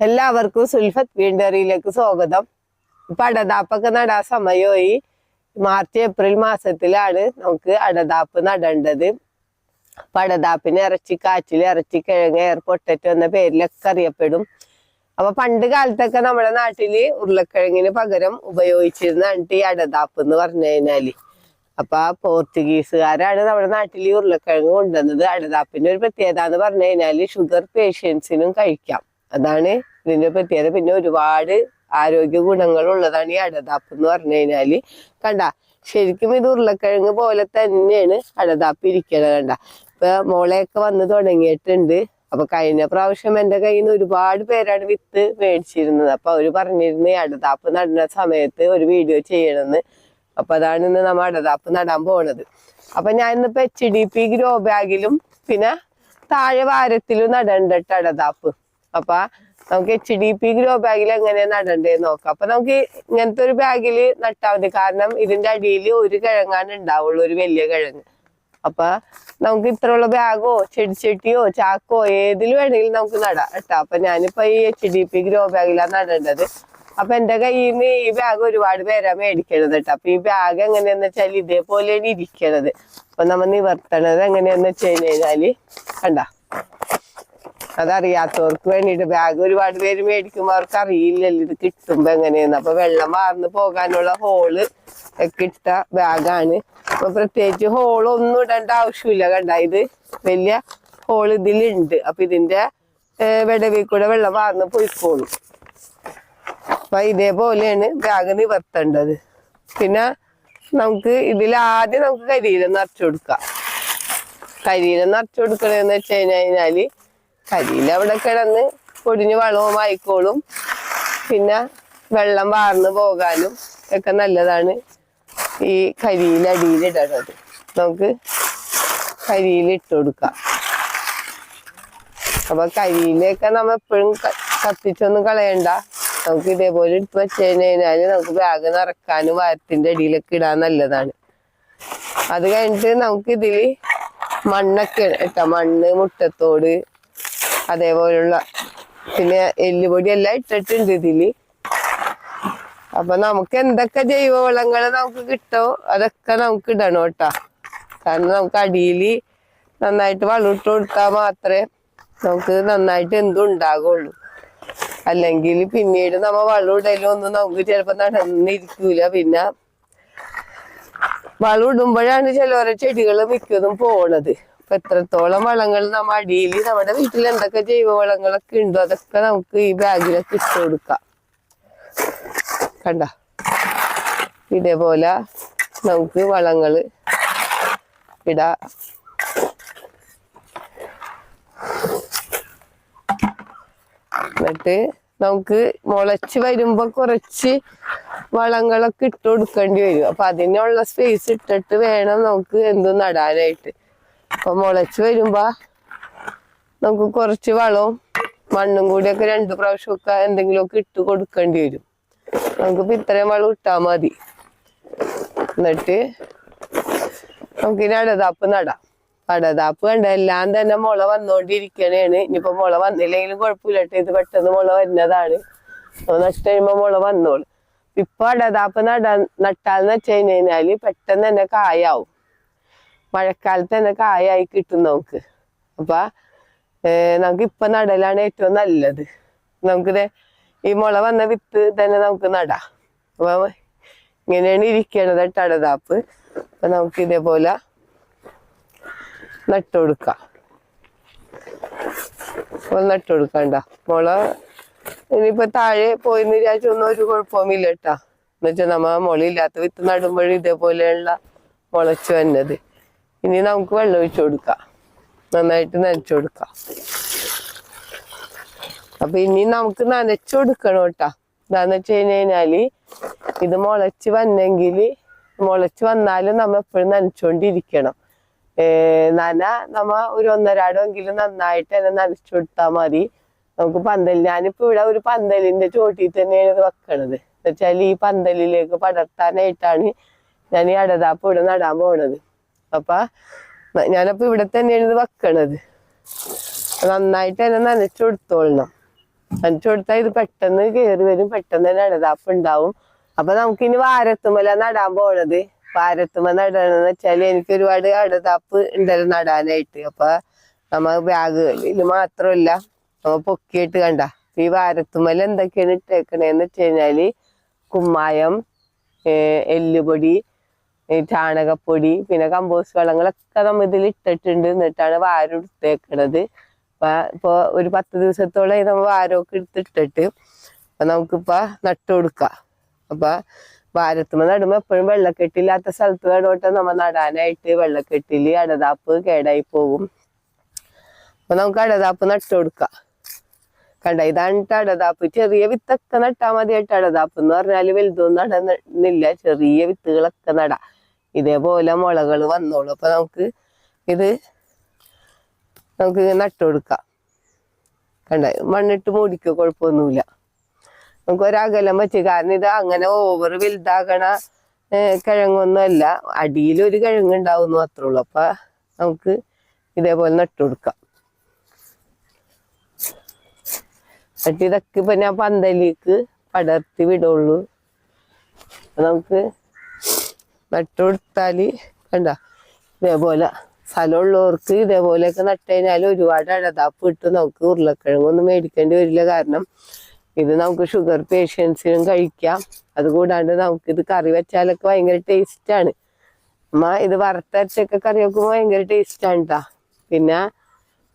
എല്ലാവർക്കും സുൽഫത്ത് വീണ്ടറിയിലേക്ക് സ്വാഗതം. ഇപ്പൊ അടതാപ്പൊക്കെ നടാൻ സമയമായി മാർച്ച് ഏപ്രിൽ മാസത്തിലാണ് നമുക്ക് അടതാപ്പ് നടേണ്ടത്. അപ്പൊ അടതാപ്പിന് ഇറച്ചി കാച്ചിൽ ഇറച്ചി കിഴങ്ങ് എയർ പൊട്ടറ്റോ എന്ന പേരിലൊക്കെ അറിയപ്പെടും. അപ്പൊ പണ്ട് കാലത്തൊക്കെ നമ്മുടെ നാട്ടിൽ ഉരുളക്കിഴങ്ങിന് പകരം ഉപയോഗിച്ചിരുന്നാണ് ഈ അടതാപ്പ് എന്ന് പറഞ്ഞു കഴിഞ്ഞാൽ. അപ്പൊ പോർച്ചുഗീസുകാരാണ് നമ്മുടെ നാട്ടിൽ ഈ ഉരുളക്കിഴങ്ങ് കൊണ്ടുവന്നത്. അടതാപ്പിന്റെ ഒരു പ്രത്യേകത എന്ന് പറഞ്ഞു കഴിഞ്ഞാൽ ഷുഗർ പേഷ്യൻസിനും കഴിക്കാം. അതാണ് ഇതിന്റെ പ്രത്യേകത പിന്നെ ഒരുപാട് ആരോഗ്യ ഗുണങ്ങൾ ഉള്ളതാണ് ഈ അടതാപ്പ് എന്ന് പറഞ്ഞു കഴിഞ്ഞാൽ. കണ്ട ശരിക്കും ഇത് ഉരുളക്കിഴങ്ങ് പോലെ തന്നെയാണ് അടതാപ്പ് ഇരിക്കണത് കണ്ട. ഇപ്പൊ മോളെയൊക്കെ വന്ന് തുടങ്ങിയിട്ടുണ്ട്. അപ്പൊ കഴിഞ്ഞ പ്രാവശ്യം എന്റെ കയ്യിൽ നിന്ന് ഒരുപാട് പേരാണ് വിത്ത് മേടിച്ചിരുന്നത്. അപ്പൊ അവർ പറഞ്ഞിരുന്നു അടതാപ്പ് നടുന്ന സമയത്ത് ഒരു വീഡിയോ ചെയ്യണമെന്ന്. അപ്പൊ അതാണ് ഇന്ന് നമ്മ അടതാപ്പ് നടാൻ പോണത്. അപ്പൊ ഞാൻ ഇന്നിപ്പോ എച്ച് ഡി പി ഗ്രോ ബാഗിലും പിന്നെ താഴെ വാരത്തിലും നടണ്ടിട്ട് അടതാപ്പ്. അപ്പൊ നമുക്ക് എച്ച് ഡി പി ഗ്രോ ബാഗിൽ എങ്ങനെ നടണ്ടേന്ന് നോക്കാം. അപ്പൊ നമുക്ക് ഇങ്ങനത്തെ ഒരു ബാഗിൽ നട്ടാൽ മതി. കാരണം ഇതിന്റെ അടിയിൽ ഒരു കിഴങ്ങാണ് ഉണ്ടാവുള്ളൂ ഒരു വലിയ കിഴങ്ങ്. അപ്പൊ നമുക്ക് ഇത്രയുള്ള ബാഗോ ചെടിച്ചട്ടിയോ ചാക്കോ ഏതിൽ വേണമെങ്കിലും നമുക്ക് നടാം കേട്ടോ. അപ്പൊ ഞാനിപ്പോ ഈ എച്ച് ഡി പി ഗ്രോ ബാഗിലാണ് നടേണ്ടത്. അപ്പൊ എന്റെ കയ്യിൽ നിന്ന് ഈ ബാഗ് ഒരുപാട് പേരാ മേടിക്കണത് കേട്ടോ. അപ്പൊ ഈ ബാഗ് എങ്ങനെയാന്ന് വെച്ചാൽ ഇതേപോലെയാണ് ഇരിക്കണത്. അപ്പൊ നമ്മൾ നിവർത്തണത് എങ്ങനെയാന്ന് വെച്ച് കഴിഞ്ഞാൽ കണ്ട. അതറിയാത്തവർക്ക് വേണ്ടിയിട്ട് ബാഗ് ഒരുപാട് പേര് മേടിക്കുമ്പോ അവർക്ക് അറിയില്ലല്ലോ ഇത് കിട്ടുമ്പോ എങ്ങനെയാന്ന്. അപ്പൊ വെള്ളം വാർന്ന് പോകാനുള്ള ഹോൾ ഒക്കെ ഇട്ട ബാഗാണ് അപ്പൊ പ്രത്യേകിച്ച് ഹോൾ ഒന്നും ഇടേണ്ട ആവശ്യമില്ല കണ്ട. ഇത് വലിയ ഹോൾ ഇതിലുണ്ട്. അപ്പൊ ഇതിന്റെ വിടവിൽ കൂടെ വെള്ളം വാർന്ന് പോയിക്കോളും. അപ്പൊ ഇതേപോലെയാണ് ബാഗ് നിവർത്തേണ്ടത്. പിന്നെ നമുക്ക് ഇതിൽ ആദ്യം നമുക്ക് കരിയില നിറച്ചു കൊടുക്കാം. കരിയില നിറച്ചു കൊടുക്കണെന്ന് വെച്ച് കഴിഞ്ഞാൽ കരിയില അവിടെ കിടന്ന് പൊടിഞ്ഞ് വളവും ആയിക്കോളും. പിന്നെ വെള്ളം വാർന്ന് പോകാനും ഒക്കെ നല്ലതാണ് ഈ കരിയില നമുക്ക് കരിയിലിട്ട് കൊടുക്കാം. അപ്പൊ കരിയിലൊക്കെ നമ്മ എപ്പോഴും കത്തിച്ചൊന്നും കളയണ്ട. നമുക്ക് ഇതേപോലെ ഇട്ട് വെച്ച് കഴിഞ്ഞാൽ നമുക്ക് ബാഗ് നിറക്കാനും വാരത്തിന്റെ അടിയിലൊക്കെ ഇടാൻ നല്ലതാണ്. അത് കഴിഞ്ഞിട്ട് നമുക്ക് മണ്ണൊക്കെ ഇട്ട മണ്ണ് മുട്ടത്തോട് അതേപോലുള്ള പിന്നെ എല്ലുപൊടി എല്ലാം ഇട്ടിട്ടുണ്ട് ഇതിൽ. അപ്പൊ നമുക്ക് എന്തൊക്കെ ജൈവവളങ്ങൾ നമുക്ക് കിട്ടോ അതൊക്കെ നമുക്ക് ഇടണം കേട്ടാ. കാരണം നമുക്ക് അടിയിൽ നന്നായിട്ട് വളം ഇട്ട് കൊടുത്താൽ മാത്രമേ നമുക്ക് നന്നായിട്ട് എന്തും ഉണ്ടാകുള്ളൂ അല്ലെങ്കിൽ പിന്നീട് നമ്മ വളം ഇടലൊന്നും നമുക്ക് ചിലപ്പോ നടന്നിരിക്കൂല. പിന്നെ വളം ഇടുമ്പോഴാണ് ചിലവരെ ചെടികൾ മിക്കതും പോണത്. അപ്പൊ എത്രത്തോളം വളങ്ങൾ നമ്മ അടിയിൽ നമ്മുടെ വീട്ടിൽ എന്തൊക്കെ ജൈവ വളങ്ങളൊക്കെ ഉണ്ടോ അതൊക്കെ നമുക്ക് ഈ ബാഗിലൊക്കെ ഇട്ട് കൊടുക്കാം. കണ്ട? ഇതേപോലെ നമുക്ക് വളങ്ങൾ ഇടാ. എന്നിട്ട് നമുക്ക് മുളച്ച് വരുമ്പോ കുറച്ച് വളങ്ങളൊക്കെ ഇട്ട് കൊടുക്കേണ്ടി വരും. അപ്പൊ അതിനുള്ള സ്പേസ് ഇട്ടിട്ട് വേണം നമുക്ക് എന്തും നടാനായിട്ട്. അപ്പൊ മുളച്ച് വരുമ്പോ നമുക്ക് കുറച്ച് വളവും മണ്ണും കൂടി കൂടിയൊക്കെ രണ്ടു പ്രാവശ്യമൊക്കെ എന്തെങ്കിലുമൊക്കെ ഇട്ട് കൊടുക്കേണ്ടി വരും. നമുക്കിപ്പോ ഇത്രയും വളം ഇട്ടാ മതി. എന്നിട്ട് നമുക്ക് ഇനി അടതാപ്പ് നടാം. അടതാപ്പ് കണ്ട എല്ലാം തന്നെ മുള വന്നോണ്ടിരിക്കണേണ്. ഇനിയിപ്പോ മുള വന്നില്ലെങ്കിലും കുഴപ്പമില്ലട്ടെ ഇത് പെട്ടെന്ന് മുള വരുന്നതാണ്. നട്ട് കഴിയുമ്പോ മുള വന്നോളൂ. ഇപ്പൊ അടതാപ്പ് നട നട്ടാന്ന് വെച്ച് കഴിഞ്ഞാൽ പെട്ടെന്ന് തന്നെ കായാവും. മഴക്കാലത്ത് തന്നെ കായായി കിട്ടും നമുക്ക്. അപ്പൊ നമുക്ക് ഇപ്പൊ നടലാണ് ഏറ്റവും നല്ലത്. നമുക്ക് ഈ മുള വന്ന വിത്ത് തന്നെ നമുക്ക് നടാം. അപ്പൊ ഇങ്ങനെയാണ് ഇരിക്കണത് ടടതാപ്പ് അപ്പൊ നമുക്ക് ഇതേപോലെ നട്ടുകൊടുക്കാം അപ്പോൾ നട്ടുകൊടുക്കണ്ട മുള ഇനിയിപ്പോ താഴെ പോയി വിചാരിച്ചൊന്നും ഒരു കുഴപ്പമില്ല കേട്ടാ. എന്നുവെച്ചാൽ നമ്മ മുളയില്ലാത്ത വിത്ത് നടുമ്പോഴും ഇതേപോലെയുള്ള മുളച്ചു വന്നത് ഇനി നമുക്ക് വെള്ളം ഒഴിച്ചു കൊടുക്കാം. നന്നായിട്ട് നനച്ചു കൊടുക്കാം. അപ്പൊ ഇനി നമുക്ക് നനച്ചു കൊടുക്കണം കേട്ടാ. എന്താന്ന് വെച്ച് കഴിഞ്ഞാൽ ഇത് മുളച്ച് വന്നെങ്കിൽ മുളച്ച് വന്നാലും നമ്മ എപ്പോഴും നനച്ചുകൊണ്ടിരിക്കണം നന നമ്മ ഒരു ഒന്നരാടമെങ്കിലും നന്നായിട്ട് തന്നെ നനച്ചു കൊടുത്താൽ മതി. നമുക്ക് പന്തൽ ഞാനിപ്പോ ഇവിടെ ഒരു പന്തലിന്റെ ചോട്ടിൽ തന്നെയാണ് ഇത് വെക്കണത്. എന്നുവെച്ചാൽ ഈ പന്തലിലേക്ക് പടർത്താനായിട്ടാണ് ഞാൻ ഈ അടതാപ്പ് ഇവിടെ നടാൻ പോണത്. അപ്പൊ ഞാനപ്പോ ഇവിടെ തന്നെയാണ് വെക്കണത്. നന്നായിട്ട് തന്നെ നനച്ചു കൊടുത്തോളണം. നനച്ചു കൊടുത്താൽ ഇത് പെട്ടെന്ന് കയറി വരും പെട്ടെന്ന് തന്നെ അടതാപ്പ് ഉണ്ടാവും. അപ്പൊ നമുക്കിനി വാരത്തുമല നടാൻ പോണത്. വാരത്തുമ നടണെന്ന് വെച്ചാൽ എനിക്ക് ഒരുപാട് അടതാപ്പ് ഉണ്ടല്ലോ നടാനായിട്ട്. അപ്പൊ നമ്മ ബാഗുകളിൽ മാത്രമല്ല നമ്മ പൊക്കിയിട്ട് കണ്ട. ഈ വാരത്തുമല എന്തൊക്കെയാണ് ഇട്ടേക്കണേന്ന് വെച്ച് കഴിഞ്ഞാൽ കുമ്മായം എല്ലുപൊടി ചാണകപ്പൊടി പിന്നെ കമ്പോസ്റ്റ് വളങ്ങളൊക്കെ നമ്മ ഇതിൽ ഇട്ടിട്ടുണ്ട്. എന്നിട്ടാണ് വാരം എടുത്തേക്കണത്. ഇപ്പൊ ഒരു പത്ത് ദിവസത്തോളം നമ്മൾ വാരമൊക്കെ എടുത്തിട്ടിട്ട് അപ്പൊ നമുക്കിപ്പോ നട്ടു കൊടുക്കാം. അപ്പൊ വാരത്തുമ്പോ നടുമ്പോ എപ്പോഴും വെള്ളക്കെട്ടില്ലാത്ത സ്ഥലത്ത് വേണോട്ടെ നമ്മ നടാനായിട്ട്. വെള്ളക്കെട്ടിൽ അടതാപ്പ് കേടായി പോകും അപ്പൊ നമുക്ക് അടതാപ്പ് നട്ടു കൊടുക്കാം. കണ്ട? ഇതാണ് അടതാപ്പ്. ചെറിയ വിത്തൊക്കെ നട്ടാ മതിയായിട്ട് അടതാപ്പ് എന്ന് പറഞ്ഞാൽ വലുതൊന്നും നടന്നില്ല ചെറിയ വിത്തുകളൊക്കെ നടാം. ഇതേപോലെ മുളകൾ വന്നോളൂ. അപ്പൊ നമുക്ക് ഇത് നമുക്ക് നട്ടു കൊടുക്കാം. കണ്ട? മണ്ണിട്ട് മൂടിക്കോ കുഴപ്പമൊന്നുമില്ല. നമുക്ക് ഒരകലം വെച്ച്. കാരണം ഇത് അങ്ങനെ ഓവർ വലുതാകണ കിഴങ്ങൊന്നും കിഴങ്ങൊന്നുമല്ല അടിയിൽ ഒരു കിഴങ്ങ് ഉണ്ടാവുന്നു അത്രേ ഉള്ളൂ. അപ്പൊ നമുക്ക് ഇതേപോലെ നട്ടു കൊടുക്കാം. എന്നിട്ട് ഇതൊക്കെ ഇപ്പൊ ഞാൻ പന്തലിക്ക് പടർത്തി വിടുള്ളൂ. നമുക്ക് നട്ടു കൊടുത്താൽ കണ്ട? ഇതേപോലെ സ്ഥലമുള്ളവർക്ക് ഇതേപോലെയൊക്കെ നട്ടു കഴിഞ്ഞാൽ ഒരുപാട് അടതാപ്പ് കിട്ടും. നമുക്ക് ഉരുളക്കിഴങ്ങൊന്നും മേടിക്കേണ്ടി വരില്ല. കാരണം ഇത് നമുക്ക് ഷുഗർ പേഷ്യൻസിനും കഴിക്കാം. അതുകൂടാണ്ട് നമുക്ക് ഇത് കറി വെച്ചാലൊക്കെ ഭയങ്കര ടേസ്റ്റ് ആണ്. അമ്മ ഇത് വറുത്തരച്ചൊക്കെ കറി വെക്കുമ്പോൾ ഭയങ്കര ടേസ്റ്റ് ആണ് ട്ടാ. പിന്നെ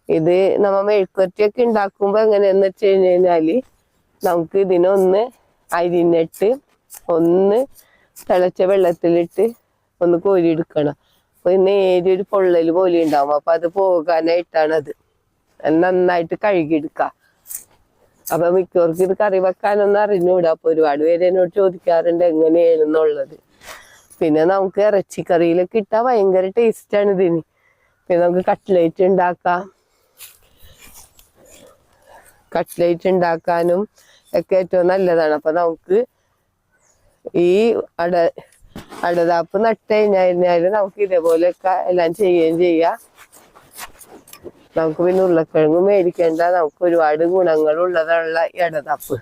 ഇത് നമ്മ മെഴുക്കുവരട്ടിയൊക്കെ ഉണ്ടാക്കുമ്പോൾ എങ്ങനെയെന്ന് വെച്ച് കഴിഞ്ഞ് കഴിഞ്ഞാൽ നമുക്ക് ഇതിനൊന്ന് അരിഞ്ഞിട്ട് ഒന്ന് തിളച്ച വെള്ളത്തിലിട്ട് ഒന്ന് കോരിയെടുക്കണം. അപ്പൊ നേരിയ ഒരു പൊള്ളൽ പോലെ ഉണ്ടാവും. അപ്പൊ അത് പോകാനായിട്ടാണ് അത് അത് നന്നായിട്ട് കഴുകിയെടുക്കുക അപ്പൊ മിക്കവർക്കും ഇത് കറി വെക്കാനൊന്നും അറിഞ്ഞൂടാ. അപ്പൊ ഒരുപാട് പേര് എന്നോട് ചോദിക്കാറുണ്ട് എങ്ങനെയാണെന്നുള്ളത്. പിന്നെ നമുക്ക് ഇറച്ചിക്കറിയിലൊക്കെ ഇട്ടാ ഭയങ്കര ടേസ്റ്റ് ആണ് ഇതിന്. പിന്നെ നമുക്ക് കട്ട്ലേറ്റ് ഉണ്ടാക്കാം. കട്ട്ലേറ്റ് ഉണ്ടാക്കാനും ഒക്കെ ഏറ്റവും നല്ലതാണ്. അപ്പൊ നമുക്ക് ഈ അട അടതാപ്പ് നട്ട് കഴിഞ്ഞാൽ നമുക്ക് ഇതേപോലെയൊക്കെ എല്ലാം ചെയ്യുകയും ചെയ്യാം. നമുക്ക് പിന്നെ ഉരുളക്കിഴങ്ങ് മേടിക്കേണ്ട നമുക്ക് ഒരുപാട് ഗുണങ്ങളുള്ളതുള്ള ഈ അടതാപ്പ്.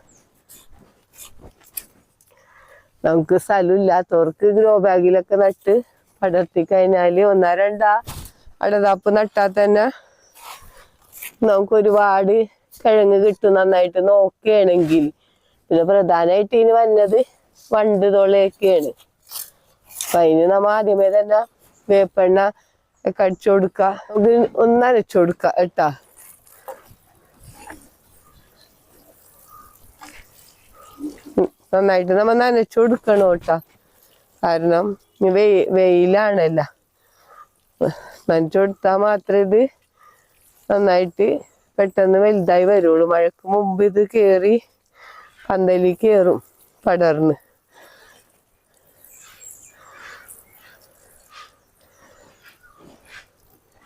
നമുക്ക് സ്ഥലമില്ലാത്തവർക്ക് ഗ്രോ ബാഗിലൊക്കെ നട്ട് പടർത്തി കഴിഞ്ഞാൽ ഒന്നാ രണ്ടാ അടതാപ്പ് നട്ടാൽ തന്നെ നമുക്ക് ഒരുപാട് കിഴങ്ങ് കിട്ടും നന്നായിട്ട് നോക്കുകയാണെങ്കിൽ. പിന്നെ പ്രധാനമായിട്ട് ഇനി വന്നത് വണ്ട് തൊളയൊക്കെയാണ്. അപ്പൊ അതിന് നമ്മ ആദ്യമേ തന്നെ വേപ്പെണ്ണ ഒക്കെ അടിച്ചു കൊടുക്ക. നമുക്ക് ഒന്ന് അരച്ചു കൊടുക്ക കേട്ടാ. നന്നായിട്ട് നമ്മ നനച്ചു കൊടുക്കണം കേട്ടാ. കാരണം വെയി വെയിലാണല്ല. നനച്ചു കൊടുത്താൽ മാത്രമേ ഇത് നന്നായിട്ട് പെട്ടെന്ന് വലുതായി വരുള്ളൂ. മഴക്ക് മുമ്പ് ഇത് കേറി പന്തലിൽ കേറും. പടർന്ന്.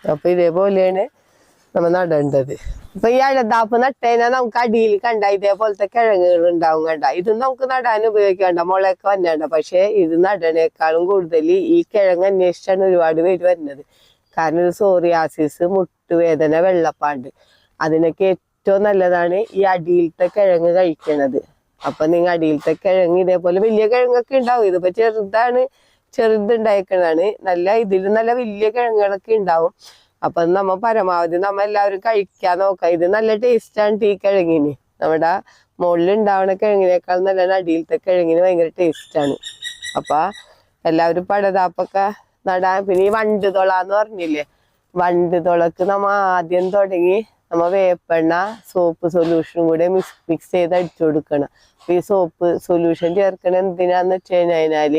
അപ്പൊ ഇതേപോലെയാണ് നമ്മ നടേണ്ടത്. ഇപ്പൊ ഈ അഴതാപ്പ് നട്ടേനാ നമുക്ക് അടിയിൽ കണ്ട ഇതേപോലത്തെ കിഴങ്ങുകൾ ഉണ്ടാവും കണ്ട. ഇത് നമുക്ക് നടാൻ ഉപയോഗിക്കണ്ട. മുളയൊക്കെ വന്നേണ്ട. പക്ഷെ ഇത് നടണേക്കാളും കൂടുതൽ ഈ കിഴങ്ങ് അന്വേഷിച്ചാണ് ഒരുപാട് പേര് വരുന്നത്. കാരണം ഒരു സോറിയാസിസ് മുട്ടുവേദന വെള്ളപ്പാണ്ട് അതിനൊക്കെ ഏറ്റവും നല്ലതാണ് ഈ അടിയിലത്തെ കിഴങ്ങ് കഴിക്കണത്. അപ്പൊ നിങ്ങൾ അടിയിലത്തെ കിഴങ്ങ് ഇതേപോലെ വലിയ കിഴങ്ങൊക്കെ ഉണ്ടാവും. ഇതിപ്പോ ചെറുതാണ് ചെറുതുണ്ടായിക്കണതാണ്. നല്ല ഇതിൽ നല്ല വലിയ കിഴങ്ങുകളൊക്കെ ഉണ്ടാവും. അപ്പൊ നമ്മ പരമാവധി നമ്മ എല്ലാവരും കഴിക്കാൻ നോക്കാം. ഇത് നല്ല ടേസ്റ്റാണ് ഈ കിഴങ്ങിന്. നമ്മുടെ മുകളിൽ ഉണ്ടാവുന്ന കിഴങ്ങിനേക്കാൾ നല്ല അടിയിലത്തെ കിഴങ്ങിന് ഭയങ്കര ടേസ്റ്റ് ആണ്. അപ്പൊ എല്ലാവരും പടതാപ്പൊക്കെ നടാൻ. പിന്നെ ഈ വണ്ട് തുള എന്ന് പറഞ്ഞില്ലേ? വണ്ട് തുളക്ക് നമ്മ ആദ്യം തുടങ്ങി നമ്മ വേപ്പെണ്ണ സോപ്പ് സൊല്യൂഷനും കൂടെ മിക്സ് മിക്സ് ചെയ്ത് അടിച്ചു കൊടുക്കണം. അപ്പൊ ഈ സോപ്പ് സൊല്യൂഷൻ ചേർക്കണ എന്തിനാന്ന് വെച്ച് കഴിഞ്ഞാൽ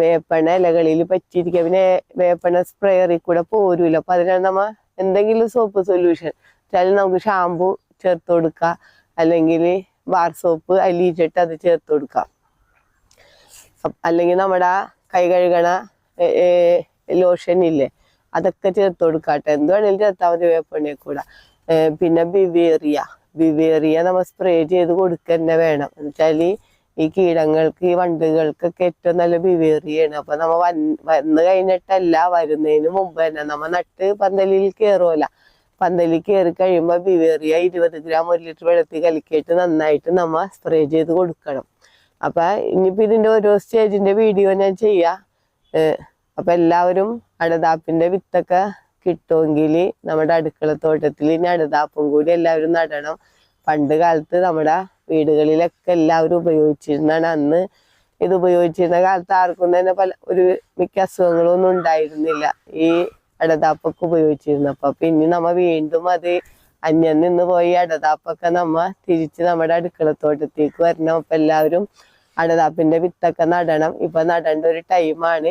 വേപ്പെണ്ണ ഇലകളിൽ പറ്റിയിരിക്കുക പിന്നെ വേപ്പെണ്ണ സ്പ്രേയറിൽ കൂടെ പോരൂല. അപ്പൊ അതിനാണ് നമ്മ എന്തെങ്കിലും സോപ്പ് സൊല്യൂഷൻ ചില നമുക്ക് ഷാമ്പു ചേർത്ത് കൊടുക്കുക അല്ലെങ്കിൽ ബാർ സോപ്പ് അലിയിച്ചിട്ട് അത് ചേർത്ത് കൊടുക്കാം. അല്ലെങ്കിൽ നമ്മുടെ കൈ കഴുകണ ലോഷൻ ഇല്ലേ? അതൊക്കെ ചേർത്ത് കൊടുക്കാട്ടെ. എന്ത് വേണേലും ചേർത്താൽ മതി വേപ്പെണ്ണയിൽ കൂടെ. പിന്നെ ബിവേറിയ ബിവേറിയ നമ്മൾ സ്പ്രേ ചെയ്ത് കൊടുക്കുക തന്നെ വേണം. എന്നുവെച്ചാൽ ഈ കീടങ്ങൾക്ക് ഈ വണ്ടുകൾക്കൊക്കെ ഏറ്റവും നല്ല ബിവേറിയാണ് അപ്പൊ നമ്മ വന്ന് കഴിഞ്ഞിട്ടല്ല വരുന്നതിന് മുമ്പ് തന്നെ നമ്മ നട്ട് പന്തലിൽ കയറുമല്ല പന്തലിൽ കയറി കഴിയുമ്പോൾ ബിവേറിയ ഇരുപത് ഗ്രാം ഒരു ലിറ്റർ വെള്ളത്തിൽ കലക്കിയിട്ട് നന്നായിട്ട് നമ്മ സ്പ്രേ ചെയ്ത് കൊടുക്കണം. അപ്പൊ ഇനിയിപ്പോ ഇതിന്റെ ഓരോ സ്റ്റേജിന്റെ വീഡിയോ ഞാൻ ചെയ്യാം. അപ്പൊ എല്ലാവരും അടതാപ്പിന്റെ വിത്തൊക്കെ കിട്ടുമെങ്കിൽ നമ്മുടെ അടുക്കള തോട്ടത്തിൽ ഇനി അടതാപ്പും കൂടി എല്ലാവരും നടണം. പണ്ട് കാലത്ത് നമ്മുടെ വീടുകളിലൊക്കെ എല്ലാവരും ഉപയോഗിച്ചിരുന്നാണ് അന്ന് ഇത് ഉപയോഗിച്ചിരുന്ന കാലത്ത് ആർക്കും തന്നെ പല ഒരു മിക്ക അസുഖങ്ങളും ഒന്നും ഉണ്ടായിരുന്നില്ല. ഈ അടതാപ്പൊക്കെ ഉപയോഗിച്ചിരുന്നപ്പോ. പിന്നെ നമ്മ വീണ്ടും അത് അന്യം നിന്ന് പോയി അടതാപ്പൊക്കെ നമ്മ തിരിച്ച് നമ്മുടെ അടുക്കളത്തോട്ടത്തേക്ക് വരണം. അപ്പൊ എല്ലാവരും അടതാപ്പിന്റെ വിത്തൊക്കെ നടണം. ഇപ്പൊ നടേണ്ട ഒരു ടൈമാണ്